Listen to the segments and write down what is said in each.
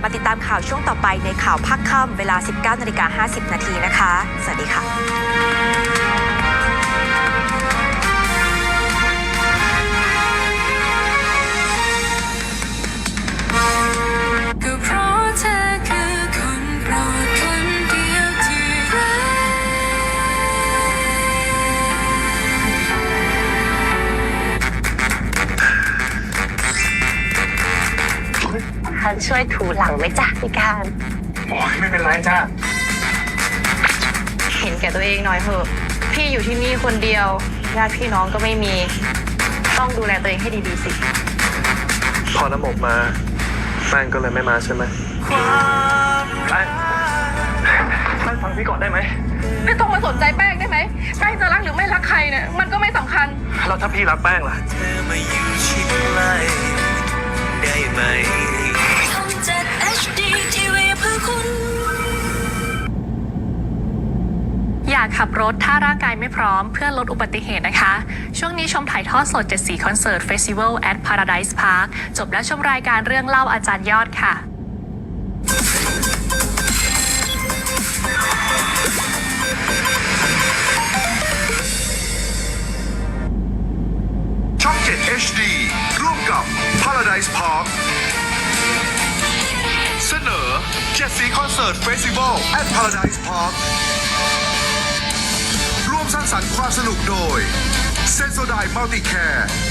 บมาติดตามข่าวช่วงต่อไปในข่าวภาคค่ำเวลา 19นาฬิกา50 นาทีนะคะ สวัสดีค่ะ ฉันช่วยถูหลังไหมจ๊ะพี่การ โอ้ยไม่เป็นไรจ้าเห็นแก่ตัวเองหน่อยเถอะ พี่อยู่ที่นี่คนเดียวญาติพี่น้องก็ไม่มี ต้องดูแลตัวเองให้ดีๆสิ พอน้ำหมกมาแป้งก็เลยไม่มาใช่ไหมแป้งแป้งฟังพี่ก่อนได้ไหมไม่ต้องมาสนใจแป้งได้ไหม แป้งจะรักหรือไม่รักใครเนี่ยมันก็ไม่สำคัญ แล้วถ้าพี่รักแป้งล่ะ เธอมาอยู่ชิดใกล้ได้ไหม คุณ อย่าขับรถถ้าร่างกายไม่พร้อมเพื่อลดอุบัติเหตุนะคะ ช่วงนี้ชมถ่ายทอดสด 7 สีคอนเสิร์ต Festival at Paradise Park จบแล้วชมรายการเรื่องเล่าอาจารย์ยอดค่ะช่อง 7 HD ร่วมกับ Paradise Park เสนอเจ็ดสีคอนเสิร์ตเฟสติวัลแอดพาราไดซ์พาร์คร่วมสร้างสรรค์ความสนุกโดยเซนโซไดมัลติแคร์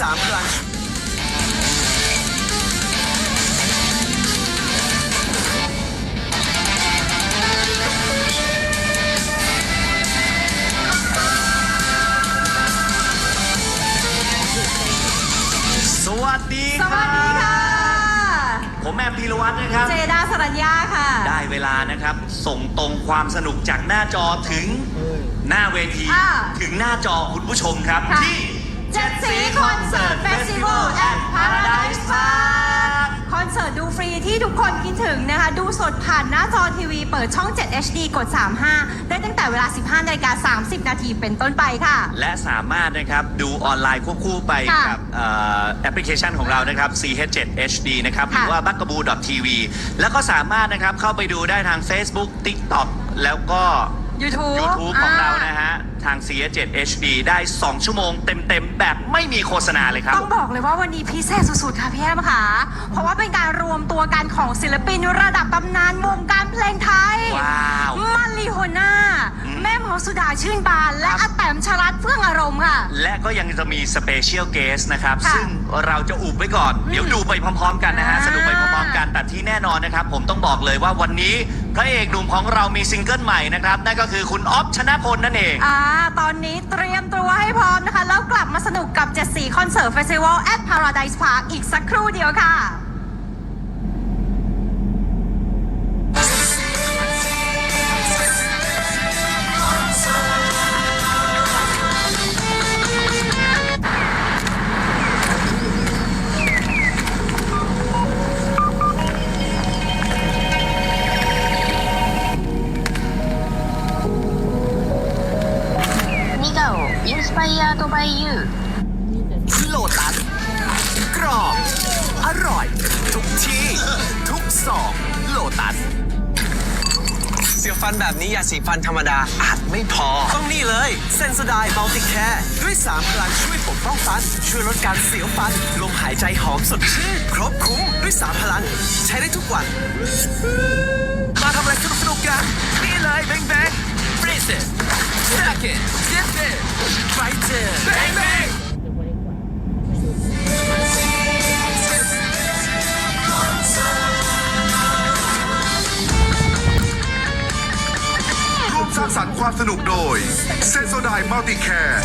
3 ครั้ง สวัสดีสวัสดีค่ะ ผมแอมพีรวัตรนะครับ เจดาสรัญญาค่ะ ได้เวลานะครับ ส่งตรงความสนุกจากหน้าจอถึงหน้าเวทีถึงหน้าจอคุณผู้ชมครับที่ เจ็ดสีคอนเสิร์ต Festival at Paradise Park คอนเสิร์ตดูฟรีที่ทุกคนคิดถึงนะคะ ดูสดผ่านหน้าจอทีวี เปิดช่อง 7 HD กด 35 ได้ตั้งแต่เวลา 15นาฬิกา30 นาทีเป็นต้นไปค่ะ และสามารถนะครับดูออนไลน์ควบคู่ไปค่ะกับเอ่อแอปพลิเคชันของเรานะครับ CH7 HD นะครับหรือว่า b u g a b o o TV แล้วก็สามารถนะครับเข้าไปดูได้ทาง Facebook TikTok แล้วก็ YouTube YouTube ของเราอ่นะฮะ ทาง CH7 HD ได้ 2 ชั่วโมงเต็มๆ แบบไม่มีโฆษณาเลยครับ ต้องบอกเลยว่าวันนี้พิเศษสุดๆ ค่ะพี่แอมค่ะ เพราะว่าเป็นการรวมตัวกันของศิลปินระดับตำนานวงการเพลงไทยว้าว มาริโฮน่า อืมแม่หมอสุดาชื่นบาน และอาแตมชลัดเฟื่องอารมณ์ค่ะ และก็ยังจะมีสเปเชียลเกสนะครับ ค่ะซึ่งเราจะอุบไว้ก่อน เดี๋ยวดูไปพร้อมๆ กันนะฮะ อ่า สนุกไปพร้อมๆกันแต่ที่แน่นอนนะครับ ผมต้องบอกเลยว่าวันนี้ พระเอกหนุ่มของเรามีซิงเกิลใหม่นะครับ นั่นก็คือคุณออฟชนะพลนั่นเอง อ่าตอนนี้เตรียมตัวให้พร้อมนะคะ แล้วกลับมาสนุกกับ7สีคอนเสิร์ตเฟสติวัล at Paradise Park อีกสักครู่เดียวค่ะ มิกาโออินสปายอาโตบายยูโลตัสกรอบ อร่อย ทุกที่ ทุกซองโลตัส เสียฟันแบบนี้ยาสีฟันธรรมดาอาจไม่พอ ต้องนี่เลยเซนสดายมัลติแคร์ด้วยสามพลังช่วยปกป้องฟัน ช่วยลดการเสียวฟัน ลมหายใจหอมสดชื่น ครบคุ้มด้วยสามพลัง ใช้ได้ทุกวัน มาทำอะไรสนุกๆกัน นี่เลยแบงแบงฟรีเซส it Second ร่วมสร้างสรรค์ความสนุกโดยเซนโซไดมัลติแคร์